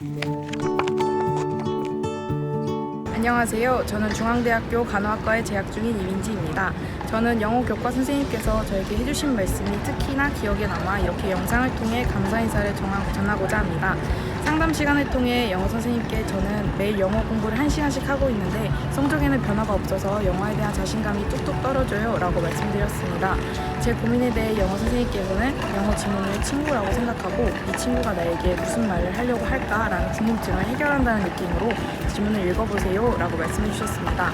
Música 안녕하세요. 저는 중앙대학교 간호학과에 재학 중인 이민지입니다. 저는 영어 교과 선생님께서 저에게 해주신 말씀이 특히나 기억에 남아 이렇게 영상을 통해 감사 인사를 전하- 전하고자 합니다. 상담 시간을 통해 영어 선생님께 저는 매일 영어 공부를 한시간씩 하고 있는데 성적에는 변화가 없어서 영어에 대한 자신감이 뚝뚝 떨어져요 라고 말씀드렸습니다. 제 고민에 대해 영어 선생님께서는 영어 지문을 친구라고 생각하고 이 친구가 나에게 무슨 말을 하려고 할까라는 궁금증을 해결한다는 느낌으로 지문을 읽어보세요 라고 말씀해 주셨습니다.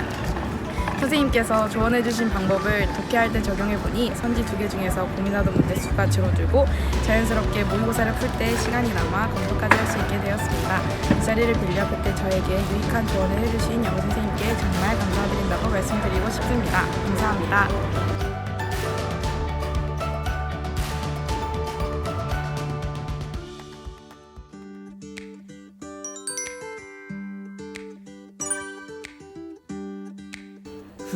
선생님께서 조언해 주신 방법을 독해할 때 적용해 보니 선지 두 개 중에서 고민하던 문제 수가 줄어들고 자연스럽게 모의고사를 풀 때 시간이 남아 검토까지 할 수 있게 되었습니다. 이 자리를 빌려 그때 저에게 유익한 조언을 해주신 영어 선생님께 정말 감사드린다고 말씀드리고 싶습니다. 감사합니다.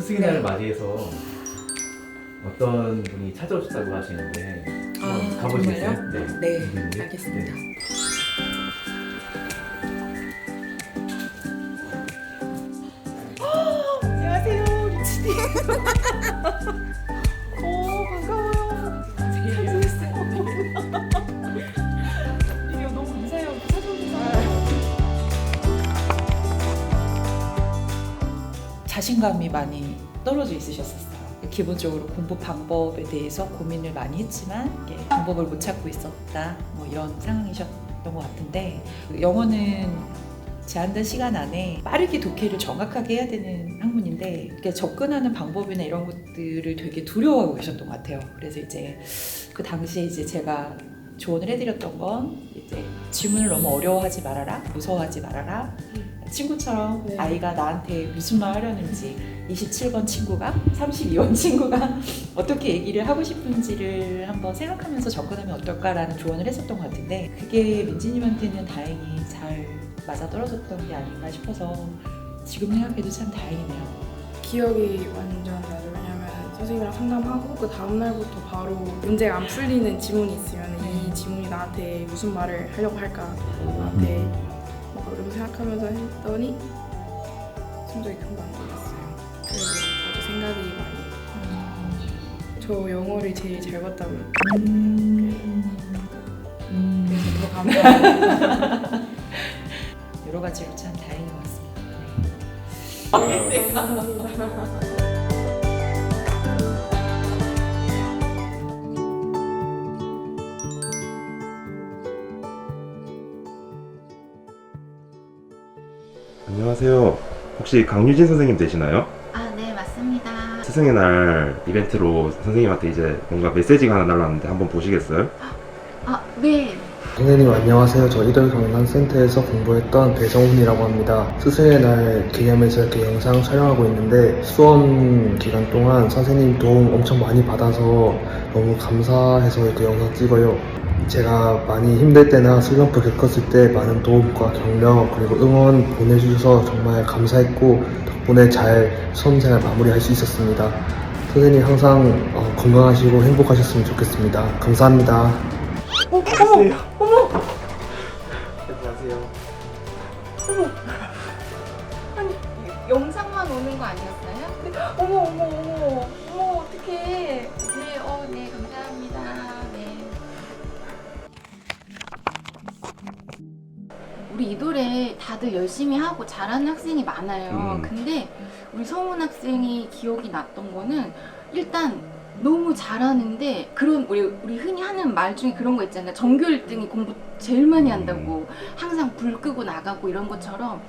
스승의 날을 맞이해서 어떤 분이 찾아오셨다고 하시는데 한번 아, 가보시겠어요? 정말요? 네, 네, 누구인지? 알겠습니다. 네. 안녕하세요, 리치님. 자신감이 많이 떨어져 있으셨었어요. 기본적으로 공부 방법에 대해서 고민을 많이 했지만 방법을 못 찾고 있었다. 뭐 이런 상황이셨던 것 같은데 영어는 제한된 시간 안에 빠르게 독해를 정확하게 해야 되는 학문인데 이렇게 접근하는 방법이나 이런 것들을 되게 두려워하고 계셨던 것 같아요. 그래서 이제 그 당시에 이제 제가 조언을 해드렸던 건 이제 질문을 너무 어려워하지 말아라, 무서워하지 말아라. 친구처럼 네. 아이가 나한테 무슨 말 하려는지 27번 친구가 32번 친구가 어떻게 얘기를 하고 싶은지를 한번 생각하면서 접근하면 어떨까라는 조언을 했었던 것 같은데 그게 민지님한테는 다행히 잘 맞아 떨어졌던 게 아닌가 싶어서 지금 생각해도 참 다행이네요. 기억이 완전 나죠. 왜냐면 선생님이랑 상담하고 그 다음 날부터 바로 문제가 안 풀리는 지문이 있으면 이 지문이 나한테 무슨 말을 하려고 할까 나한테 뭐 이렇게 생각하면서 했더니 성적이 금방 안 올랐어요. 그래서 저도 생각이 많이 저 영어를 제일 잘 봤다면 음. 음. 그래서 더 감사합니다. 여러 가지로 참 다행인 것 같습니다. 안녕하세요. 혹시 강유진 선생님 되시나요? 아, 네, 맞습니다. 스승의 날 이벤트로 선생님한테 이제 뭔가 메시지가 하나 날라왔는데 한번 보시겠어요? 아, 네. 선생님 안녕하세요. 저 1월 경남센터에서 공부했던 배정훈이라고 합니다. 스승의 날 기념해서 이렇게 영상 촬영하고 있는데 수험 기간 동안 선생님 도움 엄청 많이 받아서 너무 감사해서 이렇게 영상 찍어요. 제가 많이 힘들 때나 슬럼프 겪었을 때 많은 도움과 격려 그리고 응원 보내주셔서 정말 감사했고 덕분에 잘 수험생활 마무리할 수 있었습니다. 선생님 항상 어, 건강하시고 행복하셨으면 좋겠습니다. 감사합니다. 안녕하세요. 어머. 안녕하세요. 영상만 오는 거 아니었어요? 어머 어머 어머 어머 어떡해. 네, 어, 네, 감사합니다. 우리 이돌에 다들 열심히 하고 잘하는 학생이 많아요. 음. 근데 우리 성훈 학생이 기억이 났던 거는 일단 너무 잘하는데 그런 우리 우리 흔히 하는 말 중에 그런 거 있잖아요. 전교 1등이 공부 제일 많이 한다고 항상 불 끄고 나가고 이런 것처럼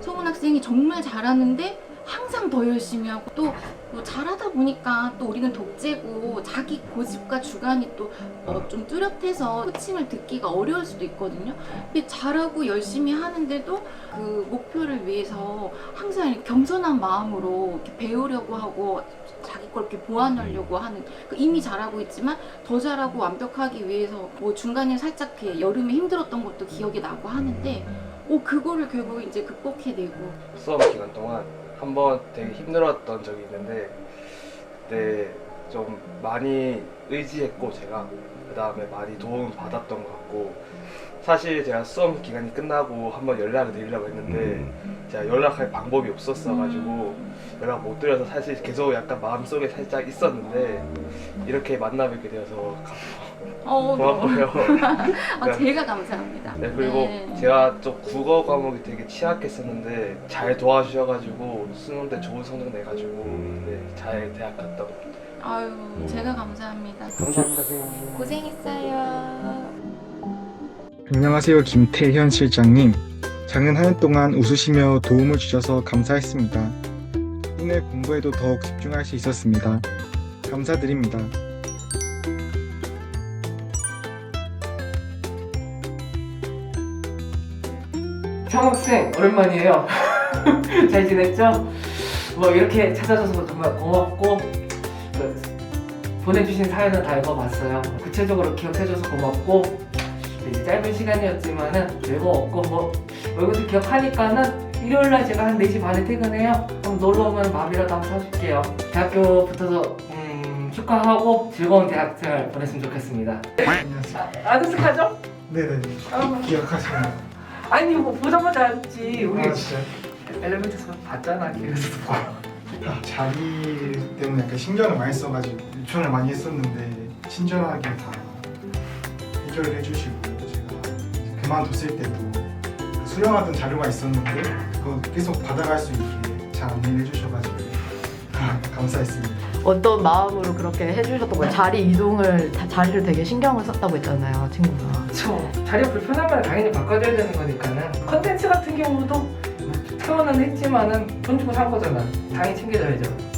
성훈 학생이 정말 잘하는데 항상 더 열심히 하고 또 뭐 잘하다 보니까 또 우리는 독재고 자기 고집과 주관이 또 어, 좀 뚜렷해서 코칭을 듣기가 어려울 수도 있거든요. 근데 잘하고 열심히 하는데도 그 목표를 위해서 항상 겸손한 마음으로 이렇게 배우려고 하고 자기 걸 이렇게 보완하려고 하는 그 이미 잘하고 있지만 더 잘하고 완벽하기 위해서 뭐 중간에 살짝 이렇게 여름에 힘들었던 것도 기억이 나고 하는데 오 그거를 결국 이제 극복해내고 수업 기간 동안 한 번 되게 힘들었던 적이 있는데 그때 좀 많이 의지했고 제가 그 다음에 많이 도움 받았던 것 같고 사실 제가 수험 기간이 끝나고 한번 연락을 드리려고 했는데 음. 제가 연락할 방법이 없었어가지고 연락 못 드려서 사실 계속 약간 마음속에 살짝 있었는데 이렇게 만나 뵙게 되어서 감- 어, 고맙고요. 아, 제가 감사합니다. 네 그리고 네. 제가 좀 국어 과목이 되게 취약했었는데 잘 도와주셔가지고 수능 때 좋은 성적 내가지고 음. 네, 잘 대학 갔다 고 아유, 제가 감사합니다. 감사합니다 선생님. 고생했어요. 안녕하세요. 김태현 실장님. 작년 한 해 동안 웃으시며 도움을 주셔서 감사했습니다. 덕분에 공부에도 더욱 집중할 수 있었습니다. 감사드립니다. 창학생 오랜만이에요. 잘 지냈죠? 뭐 이렇게 찾아줘서 정말 고맙고 그 보내주신 사연은 다 읽어봤어요. 구체적으로 기억해줘서 고맙고 이제 짧은 시간이었지만은 즐거웠고 뭐 얼굴도 기억하니까는 일요일날 제가 한 4시 반에 퇴근해요. 그럼 놀러 오면 밥이라도 한번 사줄게요. 대학교 붙어서 음, 축하하고 즐거운 대학생활 보냈으면 좋겠습니다. 안녕하세요. 아, 아드스카죠? 네네. 아, 기억하시나요? 아니 뭐 보자마자 알지. 우리 진짜요? 엘리베이터에서 봤잖아 길에서 아, 자기 때문에 약간 신경을 많이 써가지고 유치원을 많이 했었는데 친절하게 다 해결을 해주시고 제가 그만뒀을 때도 수령하던 자료가 있었는데 그거 계속 받아갈 수 있게 잘 안내를 해주셔가지고 감사했습니다. 어떤 마음으로 그렇게 해주셨던 거예요? 자리 이동을 다- 자리를 되게 신경을 썼다고 했잖아요, 친구가. 그쵸. 자리가 불편하면 당연히 바꿔줘야 되는 거니까는 컨텐츠 같은 경우도 퇴원은 했지만은 돈 주고 산 거잖아. 당연히 챙겨줘야죠